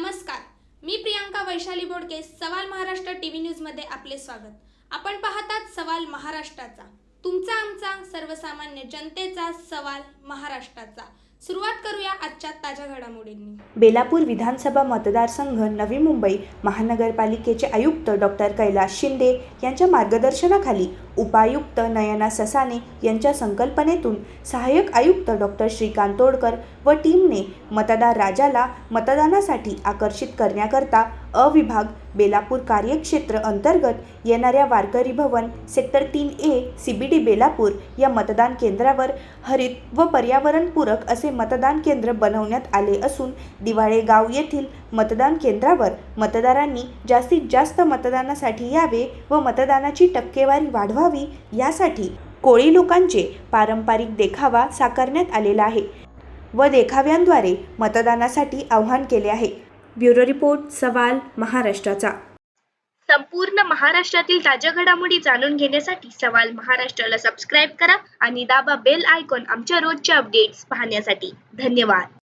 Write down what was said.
नमस्कार. मी प्रियांका वैशाली बोडके सवाल Maharashtra T V न्यूजमध्ये आपले स्वागत. आपण पाहतात सवाल महाराष्ट्राचा. तुमचा आमचा सर्वसामान्य जनतेचा सवाल महाराष्ट्राचा. सुरुवात करूया आजच्या ताज्या घडामोडींनी. बेलापूर विधानसभा मतदारसंघ नवी मुंबई महानगरपालिकेचे आयुक्त डॉक्टर कैलास शिंदे यांच्या मार्गदर्शनाखाली उपायुक्त नयना ससाने यांच्या संकल्पनेतून सहाय्यक आयुक्त डॉक्टर श्रीकांत तोडकर व टीमने मतदार राजाला मतदानासाठी आकर्षित करण्याकरता अविभाग बेलापूर कार्यक्षेत्र अंतर्गत येणाऱ्या वारकरी भवन सेक्टर तीन A C B D Belapur या मतदान केंद्रावर हरित व पर्यावरणपूरक असे मतदान केंद्र बनवण्यात आले असून दिवाळे गाव येथील मतदान केंद्रावर मतदारांनी जास्तीत जास्त मतदानासाठी यावे व मतदानाची टक्केवारी वाढवावी यासाठी कोळी लोकांचे पारंपरिक देखावा साकारण्यात आलेला आहे व देखाव्यांद्वारे मतदानासाठी आव्हान केले आहे. ब्युरो रिपोर्ट सवाल महाराष्ट्राचा. संपूर्ण महाराष्ट्रातील ताज्या घडामोडी जाणून घेण्यासाठी सवाल महाराष्ट्राला सबस्क्राईब करा आणि दाबा बेल आयकॉन आमच्या रोजच्या अपडेट्स पाहण्यासाठी. धन्यवाद.